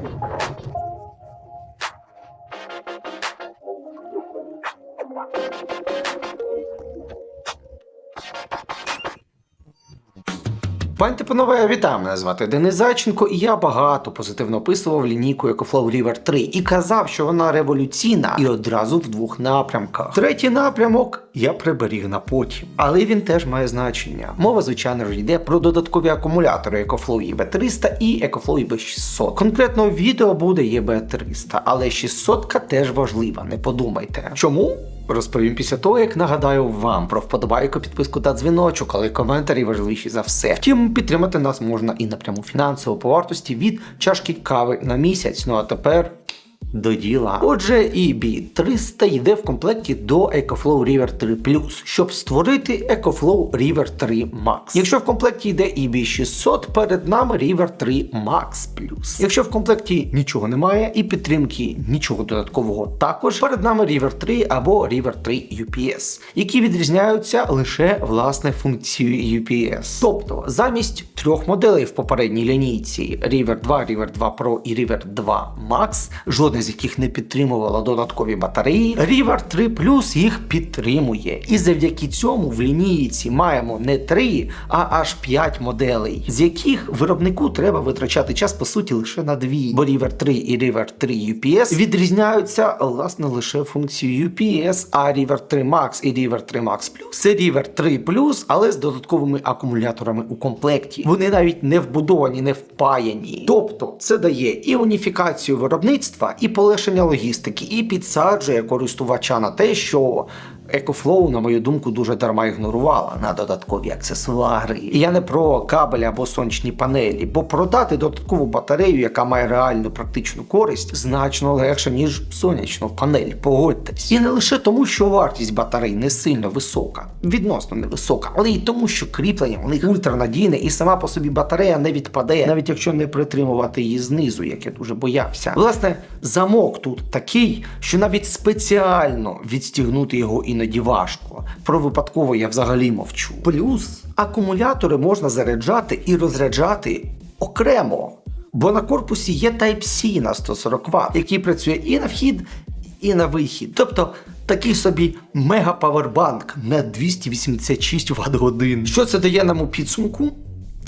Thank you. Та панове, вітаю, мене звати Денис Зайченко, і я багато позитивно описував лінійку EcoFlow River 3 і казав, що вона революційна і одразу в двох напрямках. Третій напрямок я приберіг на потім, але він теж має значення. Мова, звичайно ж, йде про додаткові акумулятори EcoFlow EB300 і EcoFlow EB600. Конкретно відео буде EB300, але 600 теж важлива, не подумайте. Чому? Розповім після того, як нагадаю вам про вподобайку, підписку та дзвіночок, але коментарі важливіші за все. Втім, підтримати нас можна і напряму фінансово по вартості від чашки кави на місяць. Ну а тепер. До діла. Отже, EB 300 йде в комплекті до EcoFlow River 3 Plus, щоб створити EcoFlow River 3 Max. Якщо в комплекті йде EB 600, перед нами River 3 Max Plus. Якщо в комплекті нічого немає і підтримки нічого додаткового також, перед нами River 3 або River 3 UPS, які відрізняються лише власне функцією UPS. Тобто замість трьох моделей в попередній лінійці River 2, River 2 Pro і River 2 Max, жодна з яких не підтримувала додаткові батареї, River 3 Plus їх підтримує. І завдяки цьому в лінійці маємо не 3, а аж 5 моделей, з яких виробнику треба витрачати час по суті лише на дві. Бо River 3 і River 3 UPS відрізняються власне лише функцією UPS, а River 3 Max і River 3 Max Plus це River 3 Plus, але з додатковими акумуляторами у комплекті. Вони навіть не вбудовані, не впаяні. Тобто це дає і уніфікацію виробництва, і полегшення логістики, і підсаджує користувача на те, що EcoFlow, на мою думку, дуже дарма ігнорувала на додаткові аксесуари. І я не про кабель або сонячні панелі, бо продати додаткову батарею, яка має реальну практичну користь, значно легше, ніж сонячну панель. Погодьтесь. І не лише тому, що вартість батарей не сильно висока, відносно невисока, але й тому, що кріплення у них ультранадійне, і сама по собі батарея не відпаде, навіть якщо не притримувати її знизу, як я дуже боявся. Власне, замок тут такий, що навіть спеціально відстігнути його іноді важко. Про випадково я взагалі мовчу. Плюс акумулятори можна заряджати і розряджати окремо. Бо на корпусі є Type-C на 140 Вт, який працює і на вхід, і на вихід. Тобто такий собі мега-павербанк на 286 Вт годин. Що це дає нам у підсумку?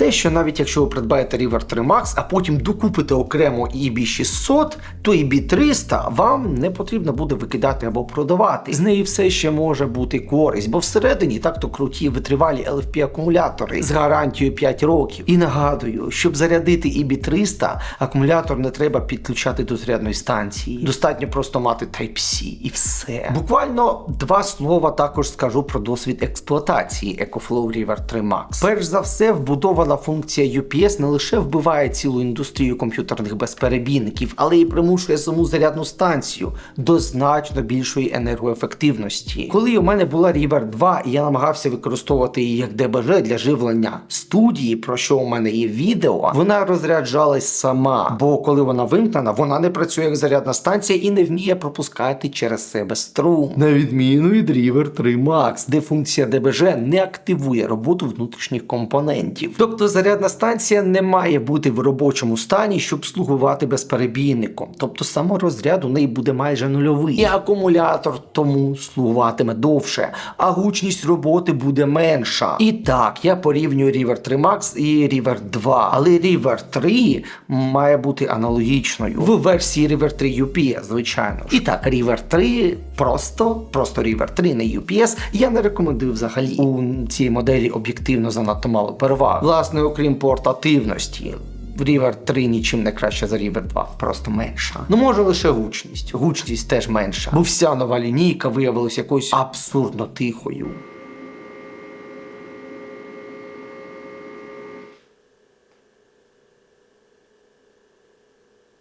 Те, що навіть якщо ви придбаєте River 3 Max, а потім докупите окремо EB 600, то EB 300 вам не потрібно буде викидати або продавати. З неї все ще може бути користь, бо всередині так-то круті витривалі LFP акумулятори з гарантією 5 років. І нагадую, щоб зарядити EB 300, акумулятор не треба підключати до зарядної станції. Достатньо просто мати Type-C і все. Буквально два слова також скажу про досвід експлуатації EcoFlow River 3 Max. Перш за все, вбудована функція UPS не лише вбиває цілу індустрію комп'ютерних безперебійників, але й примушує саму зарядну станцію до значно більшої енергоефективності. Коли у мене була River 2 і я намагався використовувати її як ДБЖ для живлення студії, про що у мене є відео, вона розряджалась сама. Бо коли вона вимкнена, вона не працює як зарядна станція і не вміє пропускати через себе струм. На відміну від River 3 Max, де функція ДБЖ не активує роботу внутрішніх компонентів. Тобто зарядна станція не має бути в робочому стані, щоб слугувати безперебійником. Тобто саморозряд у неї буде майже нульовий. І акумулятор тому слугуватиме довше, а гучність роботи буде менша. І так, я порівнюю River 3 Max і River 2, але River 3 має бути аналогічною в версії River 3 UPS, звичайно. ж. І так, River 3 просто, просто River 3, не UPS, я не рекомендую взагалі. У цій моделі об'єктивно занадто мало переваг. Власне, окрім портативності. River 3 нічим не краще за River 2, просто менша. Ну може лише гучність. Гучність теж менша. Бо вся нова лінійка виявилася якоюсь абсурдно тихою.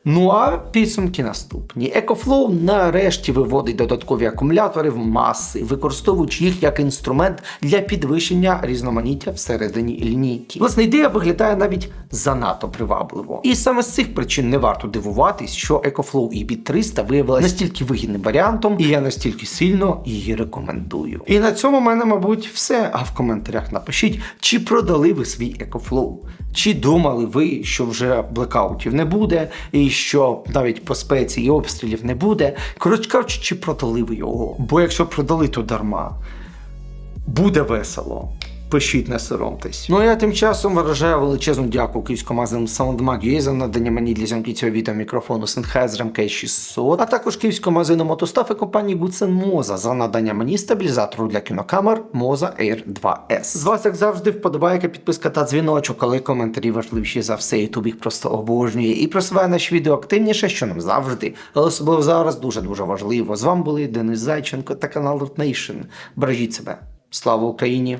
Ну а підсумки наступні. EcoFlow нарешті виводить додаткові акумулятори в маси, використовуючи їх як інструмент для підвищення різноманіття всередині лінійки. Власне, ідея виглядає навіть занадто привабливо. І саме з цих причин не варто дивуватись, що EcoFlow EB300 виявилася настільки вигідним варіантом, і я настільки сильно її рекомендую. І на цьому в мене, мабуть, все. А в коментарях напишіть, чи продали ви свій EcoFlow, чи думали ви, що вже блекаутів не буде, і що навіть по спеції обстрілів не буде. Коротше чи продали ви його? Бо якщо продали, то дарма. Буде весело. Пишіть, не соромтесь. Ну а я тим часом виражаю величезну дяку київському магазину SoundMag за надання мені для зйомки цього відео мікрофону Sennheiser MK600, а також київському магазину мотостаф і компанії Goodsen Moza за надання мені стабілізатору для кінокамер Moza Air 2S. З вас, як завжди, вподобайка, підписка та дзвіночок, але коментарі важливіші за все. Ютуб їх просто обожнює і просуває наші відео активніше, що нам завжди, але особливо зараз дуже дуже важливо. З вами були Денис Зайченко та канал Root Nation. Бережіть себе. Слава Україні!